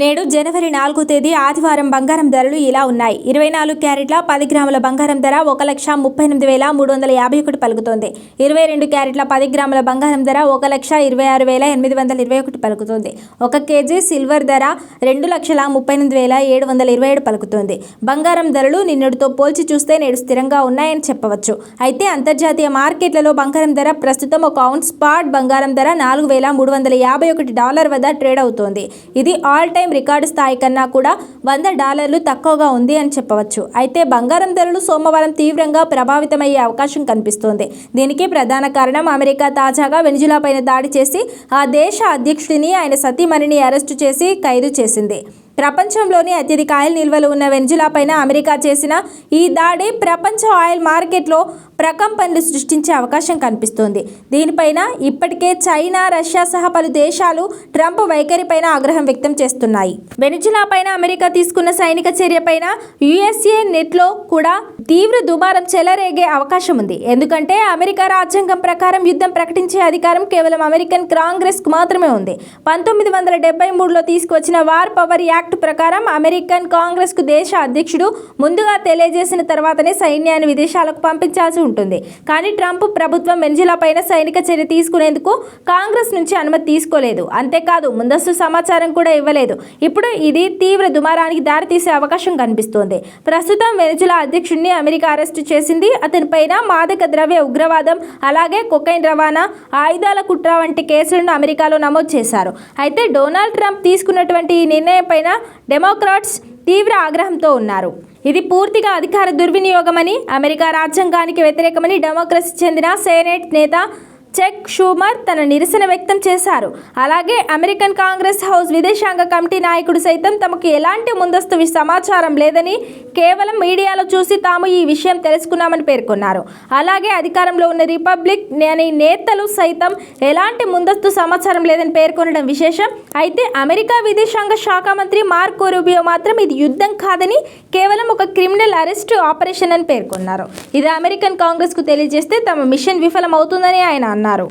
నేడు జనవరి నాలుగో తేదీ ఆదివారం బంగారం ధరలు ఇలా ఉన్నాయి. ఇరవై నాలుగు క్యారెట్ల పది గ్రాముల బంగారం ధర ఒక లక్ష ముప్పై ఎనిమిది వేల మూడు వందల యాభై ఒకటి పలుకుతోంది. ఇరవై రెండు క్యారెట్ల పది గ్రాముల బంగారం ధర ఒక లక్ష ఇరవై ఆరు వేల ఎనిమిది వందల ఇరవై ఒకటి పలుకుతోంది. ఒక కేజీ సిల్వర్ ధర రెండు లక్షల ముప్పై ఎనిమిది వేల ఏడు వందల ఇరవై ఏడు పలుకుతోంది. బంగారం ధరలు నిన్నటితో పోల్చి చూస్తే నేడు స్థిరంగా ఉన్నాయని చెప్పవచ్చు. అయితే అంతర్జాతీయ మార్కెట్లలో బంగారం ధర ప్రస్తుతం ఒక ఔన్స్ స్పాట్ బంగారం ధర నాలుగు వేల మూడు వందల యాభై ఒకటి డాలర్ వద్ద ట్రేడ్ అవుతోంది. ఇది ఆల్ టైమ్ రికార్డు స్థాయి కన్నా కూడా వంద డాలర్లు తక్కువగా ఉంది అని చెప్పవచ్చు. అయితే బంగారం ధరలు సోమవారం తీవ్రంగా ప్రభావితమయ్యే అవకాశం కనిపిస్తోంది. దీనికి ప్రధాన కారణం అమెరికా తాజాగా వెనిజులాపైన దాడి చేసి ఆ దేశ అధ్యక్షుడిని ఆయన సతీమణిని అరెస్టు చేసి ఖైదు చేసింది. ప్రపంచంలోని అత్యధిక ఆయిల్ నిల్వలు ఉన్న వెనిజులాపైన అమెరికా చేసిన ఈ దాడి ప్రపంచ ఆయిల్ మార్కెట్లో ప్రకంపనలు సృష్టించే అవకాశం కనిపిస్తోంది. దీనిపైన ఇప్పటికే చైనా రష్యా సహా పలు దేశాలు ట్రంప్ వైఖరిపైన ఆగ్రహం వ్యక్తం చేస్తున్నాయి. వెనిజులాపైన అమెరికా తీసుకున్న సైనిక చర్యపైన యుఎస్ఏ నెట్లో కూడా తీవ్ర దుమారం చెలరేగే అవకాశం ఉంది. ఎందుకంటే అమెరికా రాజ్యాంగం ప్రకారం యుద్ధం ప్రకటించే అధికారం కేవలం అమెరికన్ కాంగ్రెస్కు మాత్రమే ఉంది. పంతొమ్మిది వందల డెబ్బై మూడులో తీసుకువచ్చిన వార్ పవర్ యాక్ట్ ప్రకారం అమెరికన్ కాంగ్రెస్కు దేశ అధ్యక్షుడు ముందుగా తెలియజేసిన తర్వాతనే సైన్యాన్ని విదేశాలకు పంపించాల్సి ఉంటుంది. కానీ ట్రంప్ ప్రభుత్వం వెనిజులాపైన సైనిక చర్య తీసుకునేందుకు కాంగ్రెస్ నుంచి అనుమతి తీసుకోలేదు. అంతేకాదు ముందస్తు సమాచారం కూడా ఇవ్వలేదు. ఇప్పుడు ఇది తీవ్ర దుమారానికి దారితీసే అవకాశం కనిపిస్తోంది. ప్రస్తుతం వెనిజులా అధ్యక్షుడిని అమెరికా అరెస్టు చేసింది. అతనిపైన మాదక ద్రవ్య ఉగ్రవాదం అలాగే కొకైన్ రవాణా ఆయుధాల కుట్ర వంటి కేసులను అమెరికాలో నమోదు చేశారు. అయితే డొనాల్డ్ ట్రంప్ తీసుకున్నటువంటి ఈ నిర్ణయం పైన డెమోక్రాట్స్ తీవ్ర ఆగ్రహంతో ఉన్నారు. ఇది పూర్తిగా అధికార దుర్వినియోగమని అమెరికా రాజ్యాంగానికి వ్యతిరేకమని డెమోక్రసీ చెందిన సెనేట్ నేత చెక్ షూమర్ తన నిరసన వ్యక్తం చేశారు. అలాగే అమెరికన్ కాంగ్రెస్ హౌస్ విదేశాంగ కమిటీ నాయకుడు సైతం తమకు ఎలాంటి ముందస్తు సమాచారం లేదని కేవలం మీడియాలో చూసి తాము ఈ విషయం తెలుసుకున్నామని పేర్కొన్నారు. అలాగే అధికారంలో ఉన్న రిపబ్లిక్ అనే నేతలు సైతం ఎలాంటి ముందస్తు సమాచారం లేదని పేర్కొనడం విశేషం. అయితే అమెరికా విదేశాంగ శాఖ మంత్రి మార్కో రూబియో మాత్రం ఇది యుద్ధం కాదని కేవలం ఒక క్రిమినల్ అరెస్ట్ ఆపరేషన్ అని పేర్కొన్నారు. ఇది అమెరికన్ కాంగ్రెస్కు తెలియజేస్తే తమ మిషన్ విఫలం అవుతుందని ఆయన అన్నారు